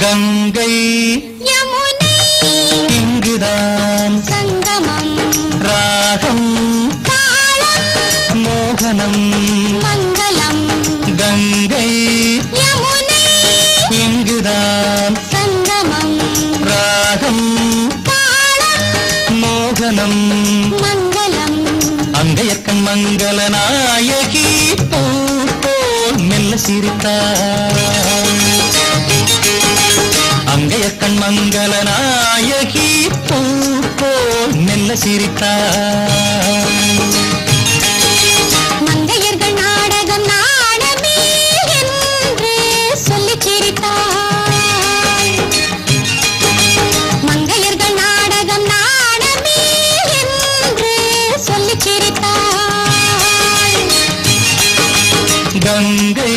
கங்கை. யமுனை. இங்குதான் சங்கமம். ராகம். மோகனம். மங்களம். கங்கை. யமுனை. இங்குதான் சங்கமம். ராகம். மோகனம். மங்களம். அங்கையக்கண் மங்கள நாயகி பூ போல் மெல்ல சிரித்தார். கங்கைய கண்மங்கல நாயகி பூ போல் மெல்ல சிரித்தா மங்கையர்கள் நாடகம் நாடமே என்று சொல்லி சிரித்தா சிரித்தா கங்கை